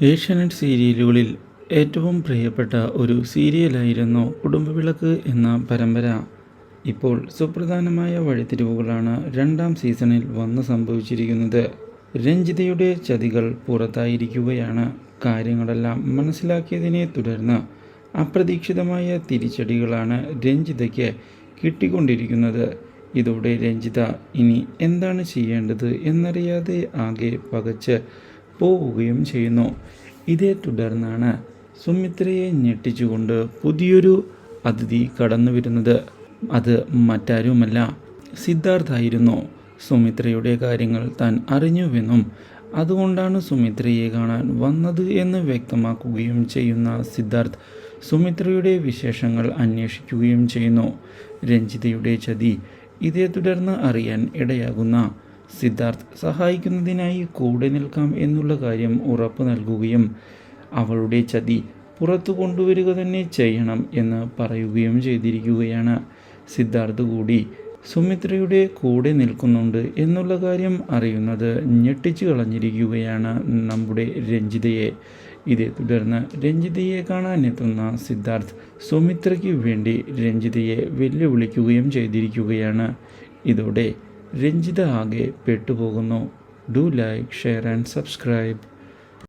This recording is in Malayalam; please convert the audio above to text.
ഏഷ്യാനെറ്റ് സീരിയലുകളിൽ ഏറ്റവും പ്രിയപ്പെട്ട ഒരു സീരിയലായിരുന്നു കുടുംബവിളക്ക് എന്ന പരമ്പര. ഇപ്പോൾ സുപ്രധാനമായ വഴിത്തിരിവുകളാണ് രണ്ടാം സീസണിൽ വന്ന് സംഭവിച്ചിരിക്കുന്നത്. രഞ്ജിതയുടെ ചതികൾ പുറത്തായിരിക്കുകയാണ്. കാര്യങ്ങളെല്ലാം മനസ്സിലാക്കിയതിനെ തുടർന്ന് അപ്രതീക്ഷിതമായ തിരിച്ചടികളാണ് രഞ്ജിതയ്ക്ക് കിട്ടിക്കൊണ്ടിരിക്കുന്നത്. ഇതോടെ രഞ്ജിത ഇനി എന്താണ് ചെയ്യേണ്ടത് എന്നറിയാതെ ആകെ പകച്ച് പോവുകയും ചെയ്യുന്നു. ഇതേ തുടർന്നാണ് സുമിത്രയെ ഞെട്ടിച്ചുകൊണ്ട് പുതിയൊരു അതിഥി കടന്നു വരുന്നത് അത് മറ്റാരുമല്ല സിദ്ധാർത്ഥായിരുന്നു സുമിത്രയുടെ കാര്യങ്ങൾ താൻ അറിഞ്ഞുവെന്നും അതുകൊണ്ടാണ് സുമിത്രയെ കാണാൻ വന്നത് എന്ന് വ്യക്തമാക്കുകയും ചെയ്യുന്ന സിദ്ധാർത്ഥ് സുമിത്രയുടെ വിശേഷങ്ങൾ അന്വേഷിക്കുകയും ചെയ്യുന്നു. രഞ്ജിതയുടെ ചതി ഇതേ തുടർന്ന് അറിയാൻ ഇടയാകുന്ന സിദ്ധാർത്ഥ് സഹായിക്കുന്നതിനായി കൂടെ നിൽക്കാം എന്നുള്ള കാര്യം ഉറപ്പ് നൽകുകയും അവളുടെ ചതി പുറത്തു കൊണ്ടുവരിക തന്നെ ചെയ്യണം എന്ന് പറയുകയും ചെയ്തിരിക്കുകയാണ്. സിദ്ധാർത്ഥ് കൂടി സുമിത്രയുടെ കൂടെ നിൽക്കുന്നുണ്ട് എന്നുള്ള കാര്യം അറിയുന്നത് ഞെട്ടിച്ചു കളഞ്ഞിരിക്കുകയാണ് നമ്മുടെ രഞ്ജിതയെ. ഇതേ തുടർന്ന് രഞ്ജിതയെ കാണാനെത്തുന്ന സിദ്ധാർത്ഥ് സുമിത്രയ്ക്ക് വേണ്ടി രഞ്ജിതയെ വെല്ലുവിളിക്കുകയും ചെയ്തിരിക്കുകയാണ്. ഇതോടെ രഞ്ജിത ആകെ പെട്ടുപോകുന്നു. Do like share and subscribe.